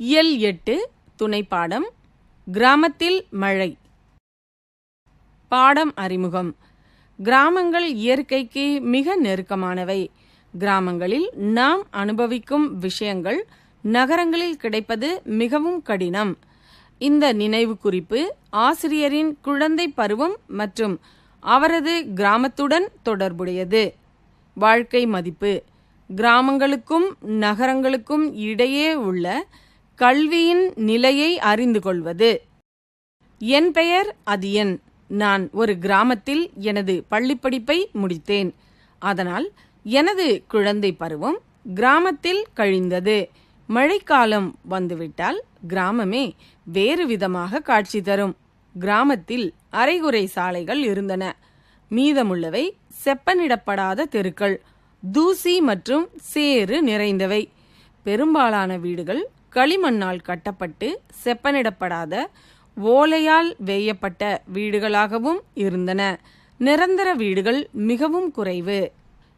இயல் எட்டு துணைப்பாடம் கிராமத்தில் மழை. பாடம் அறிமுகம். கிராமங்கள் இயற்கைக்கு மிக நெருக்கமானவை. கிராமங்களில் நாம் அனுபவிக்கும் விஷயங்கள் நகரங்களில் கிடைப்பது மிகவும் கடினம். இந்த நினைவு குறிப்பு ஆசிரியரின் குழந்தை பருவம் மற்றும் அவரது கிராமத்துடன் தொடர்புடையது. வாழ்க்கை மதிப்பு. கிராமங்களுக்கும் நகரங்களுக்கும் இடையே உள்ள கல்வியின் நிலையை அறிந்து கொள்வது. என் பெயர் அதியன். நான் ஒரு கிராமத்தில் எனது பள்ளிப்படிப்பை முடித்தேன். அதனால் எனது குழந்தை பருவம் கிராமத்தில் கழிந்தது. மழைக்காலம் வந்துவிட்டால் கிராமமே வேறு விதமாக காட்சி தரும். கிராமத்தில் அரைகுறை சாலைகள் இருந்தன. மீதமுள்ளவை செப்பனிடப்படாத தெருக்கள். தூசி மற்றும் சேறு நிறைந்தவை. பெரும்பாலான வீடுகள் களிமண்ணால் கட்டப்பட்டு செப்பனிடப்படாத ஓலையால் வேயப்பட்ட வீடுகளாகவும் இருந்தன. நிரந்தர வீடுகள் மிகவும் குறைவு.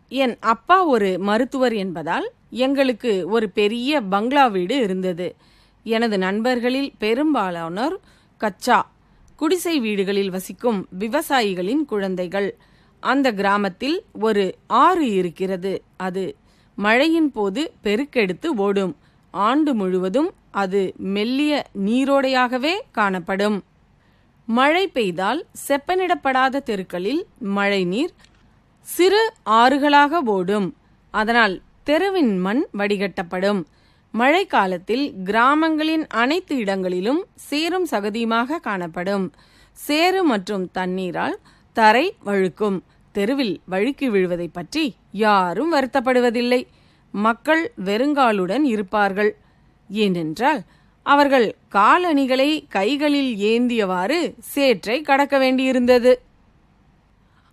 என் அப்பா ஒரு மருத்துவர் என்பதால் எங்களுக்கு ஒரு பெரிய பங்களா வீடு இருந்தது. எனது நண்பர்களில் பெரும்பாலானோர் கச்சா குடிசை வீடுகளில் வசிக்கும் விவசாயிகளின் குழந்தைகள். அந்த கிராமத்தில் ஒரு ஆறு இருக்கிறது. அது மழையின் போது பெருக்கெடுத்து ஓடும். ஆண்டு முழுவதும் அது மெல்லிய நீரோடையாகவே காணப்படும். மழை பெய்தால் செப்பனிடப்படாத தெருக்களில் மழைநீர் சிறு ஆறுகளாக ஓடும். அதனால் தெருவின் மண் வடிகட்டப்படும். மழைக்காலத்தில் கிராமங்களின் அனைத்து இடங்களிலும் சேரும் சகதியுமாக காணப்படும். சேறு மற்றும் தண்ணீரால் தரை வழுக்கும். தெருவில் வழுக்கி விழுவதை பற்றி யாரும் வருத்தப்படுவதில்லை. மக்கள் வெறுங்காலுடன் இருப்பார்கள். ஏனென்றால் அவர்கள் காலணிகளை கைகளில் ஏந்தியவாறு சேற்றை கடக்க வேண்டியிருந்தது.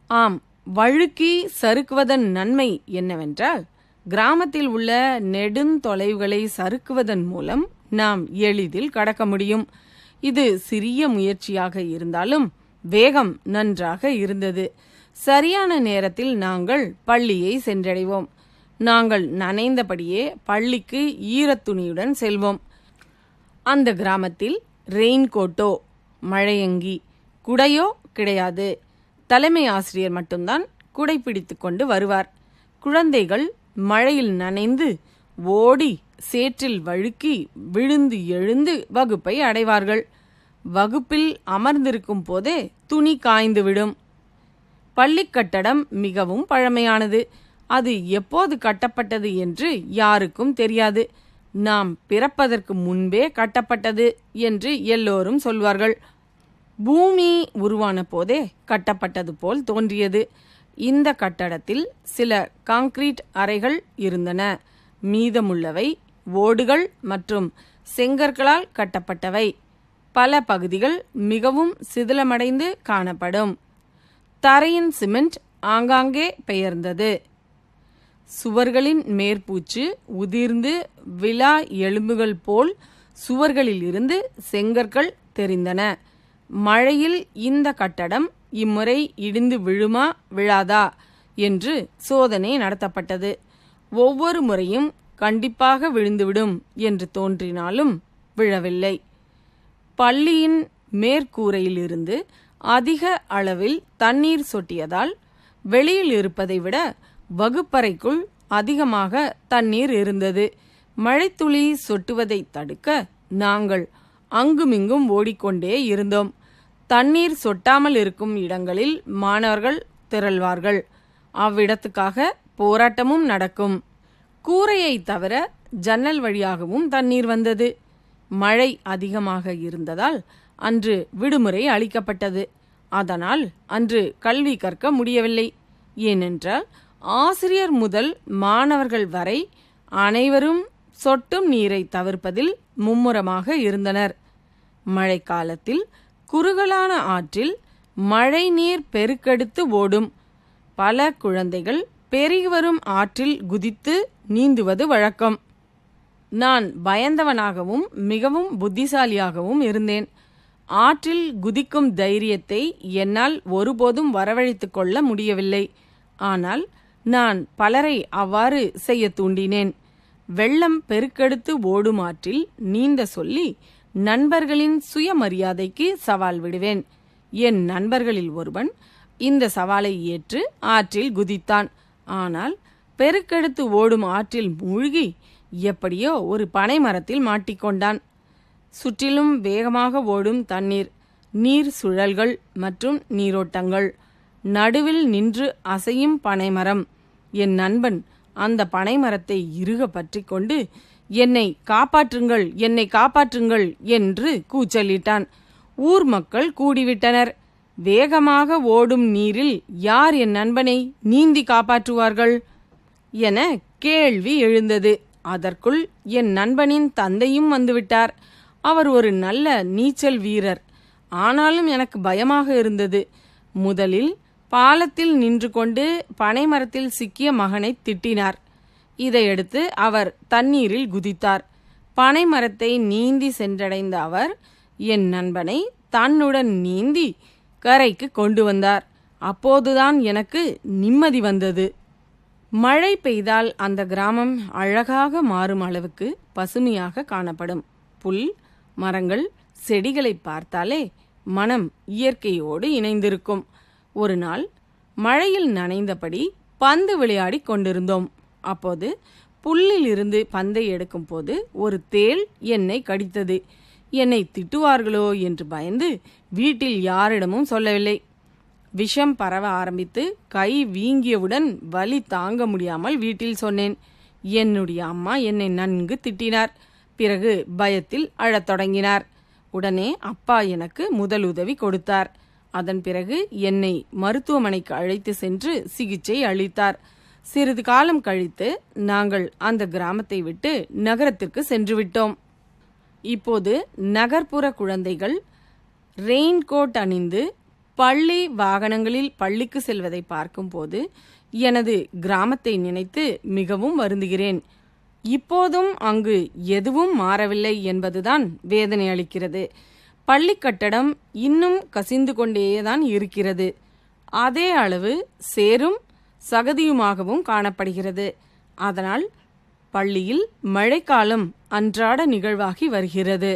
ஆம் வழுக்கி சறுக்குவதன் நன்மை என்னவென்றால் கிராமத்தில் உள்ள நெடுந்தொலைவுகளை சறுக்குவதன் மூலம் நாம் எளிதில் கடக்க முடியும். இது சிறிய முயற்சியாக இருந்தாலும் வேகம் நன்றாக இருந்தது. சரியான நேரத்தில் நாங்கள் பள்ளியை சென்றடைவோம். நாங்கள் நனைந்தபடியே பள்ளிக்கு ஈரத்துணியுடன் செல்வோம். அந்த கிராமத்தில் ரெயின்கோட்டோ மழையங்கி குடையோ கிடையாது. தலைமை ஆசிரியர் மட்டும்தான் குடை பிடித்து கொண்டு வருவார். குழந்தைகள் மழையில் நனைந்து ஓடி சேற்றில் வழுக்கி விழுந்து எழுந்து வகுப்பை அடைவார்கள். வகுப்பில் அமர்ந்திருக்கும் போதே துணி காய்ந்துவிடும் பள்ளிக் கட்டடம் மிகவும் பழமையானது. அது எப்போது கட்டப்பட்டது என்று யாருக்கும் தெரியாது. நாம் பிறப்பதற்கு முன்பே கட்டப்பட்டது என்று எல்லோரும் சொல்வார்கள். பூமி உருவான போதே கட்டப்பட்டது போல் தோன்றியது. இந்த கட்டடத்தில் சில காங்கிரீட் அறைகள் இருந்தன. மீதமுள்ளவை ஓடுகள் மற்றும் செங்கற்களால் கட்டப்பட்டவை. பல பகுதிகள் மிகவும் சிதிலமடைந்து காணப்படும். தரையின் சிமெண்ட் ஆங்காங்கே பெயர்ந்தது. சுவர்களின் மேற்பூச்சு உதிர்ந்து விழா எலும்புகள் போல் சுவர்களில் இருந்து செங்கற்கள் தெரிந்தன. மழையில் இந்த கட்டடம் இம்முறை இடிந்து விழுமா விழாதா என்று சோதனை நடத்தப்பட்டது. ஒவ்வொரு முறையும் கண்டிப்பாக விழுந்துவிடும் என்று தோன்றினாலும் விழவில்லை. பள்ளியின் மேற்கூரையிலிருந்து அதிக அளவில் தண்ணீர் சொட்டியதால் வெளியில் இருப்பதை விட வகுப்பறைக்குள் அதிகமாக தண்ணீர் இருந்தது. மழைத்துளி சொட்டுவதை தடுக்க நாங்கள் அங்குமிங்கும் ஓடிக்கொண்டே இருந்தோம். தண்ணீர் சொட்டாமல் இருக்கும் இடங்களில் மாணவர்கள் திரள்வார்கள். அவ்விடத்துக்காக போராட்டமும் நடக்கும். கூரையை தவிர ஜன்னல் வழியாகவும் தண்ணீர் வந்தது. மழை அதிகமாக இருந்ததால் அன்று விடுமுறை அளிக்கப்பட்டது. அதனால் அன்று கல்வி கற்க முடியவில்லை. ஏனென்றால் ஆசிரியர் முதல் மாணவர்கள் வரை அனைவரும் சொட்டும் நீரை தவிர்ப்பதில் மும்முரமாக இருந்தனர். மழைக்காலத்தில் குறுகலான ஆற்றில் மழை நீர் பெருக்கெடுத்து ஓடும். பல குழந்தைகள் பெருகி வரும் ஆற்றில் குதித்து நீந்துவது வழக்கம். நான் பயந்தவனாகவும் மிகவும் புத்திசாலியாகவும் இருந்தேன். ஆற்றில் குதிக்கும் தைரியத்தை என்னால் ஒருபோதும் வரவழைத்து கொள்ள முடியவில்லை. ஆனால் நான் பலரை அவ்வாறு செய்ய தூண்டினேன். வெள்ளம் பெருக்கெடுத்து ஓடும் ஆற்றில் நீந்த சொல்லி நண்பர்களின் சுயமரியாதைக்கு சவால் விடுவேன். என் நண்பர்களில் ஒருவன் இந்த சவாலை ஏற்று ஆற்றில் குதித்தான். ஆனால் பெருக்கெடுத்து ஓடும் ஆற்றில் மூழ்கி எப்படியோ ஒரு பனை மரத்தில் மாட்டிக்கொண்டான். சுற்றிலும் வேகமாக ஓடும் தண்ணீர் நீர் சுழல்கள் மற்றும் நீரோட்டங்கள். நடுவில் நின்று அசையும் பனைமரம். என் நண்பன் அந்த பனைமரத்தை இறுக பற்றி கொண்டு என்னை காப்பாற்றுங்கள் என்னை காப்பாற்றுங்கள் என்று கூச்சலிட்டான். ஊர் மக்கள் கூடிவிட்டனர். வேகமாக ஓடும் நீரில் யார் என் நண்பனை நீந்தி காப்பாற்றுவார்கள் என கேள்வி எழுந்தது. அதற்குள் என் நண்பனின் தந்தையும் வந்துவிட்டார். அவர் ஒரு நல்ல நீச்சல் வீரர். ஆனாலும் எனக்கு பயமாக இருந்தது. முதலில் பாலத்தில் நின்று கொண்டு பனைமரத்தில் சிக்கிய மகனை திட்டினார். இதையடுத்து அவர் தண்ணீரில் குதித்தார். பனைமரத்தை நீந்தி சென்றடைந்த அவர் என் நண்பனை தன்னுடன் நீந்தி கரைக்கு கொண்டு வந்தார். அப்போதுதான் எனக்கு நிம்மதி வந்தது. மழை பெய்தால் அந்த கிராமம் அழகாக மாறும் அளவுக்கு பசுமையாக காணப்படும். புல் மரங்கள் செடிகளை பார்த்தாலே மனம் இயற்கையோடு இணைந்திருக்கும். ஒரு நாள் மழையில் நனைந்தபடி பந்து விளையாடிக் கொண்டிருந்தோம். அப்போது புல்லில் இருந்து பந்தை எடுக்கும் போது ஒரு தேள் என்னை கடித்தது. என்னை திட்டுவார்களோ? என்று பயந்து வீட்டில் யாரிடமும் சொல்லவில்லை. விஷம் பரவ ஆரம்பித்து கை வீங்கியவுடன் வலி தாங்க முடியாமல் வீட்டில் சொன்னேன். என்னுடைய அம்மா என்னை நன்கு திட்டினார். பிறகு பயத்தில் அழத் தொடங்கினார். உடனே அப்பா எனக்கு முதலுதவி கொடுத்தார். அதன் பிறகு என்னை மருத்துவமனைக்கு அழைத்து சென்று சிகிச்சை அளித்தார். சிறிது காலம் கழித்து நாங்கள் அந்த கிராமத்தை விட்டு நகரத்திற்கு சென்று விட்டோம் இப்போது நகர்ப்புற குழந்தைகள் ரெயின்கோட் அணிந்து பள்ளி வாகனங்களில் பள்ளிக்கு செல்வதை பார்க்கும்போது எனது கிராமத்தை நினைத்து மிகவும் வருந்துகிறேன். இப்போதும் அங்கு எதுவும் மாறவில்லை என்பதுதான் வேதனை அளிக்கிறது. பள்ளி கட்டடம் இன்னும் கசிந்து கொண்டேதான் இருக்கிறது. அதே அளவு சேரும் சகதியுமாகவும் காணப்படுகிறது. அதனால் பள்ளியில் மழைக்காலம் அன்றாட நிகழ்வாகி வருகிறது.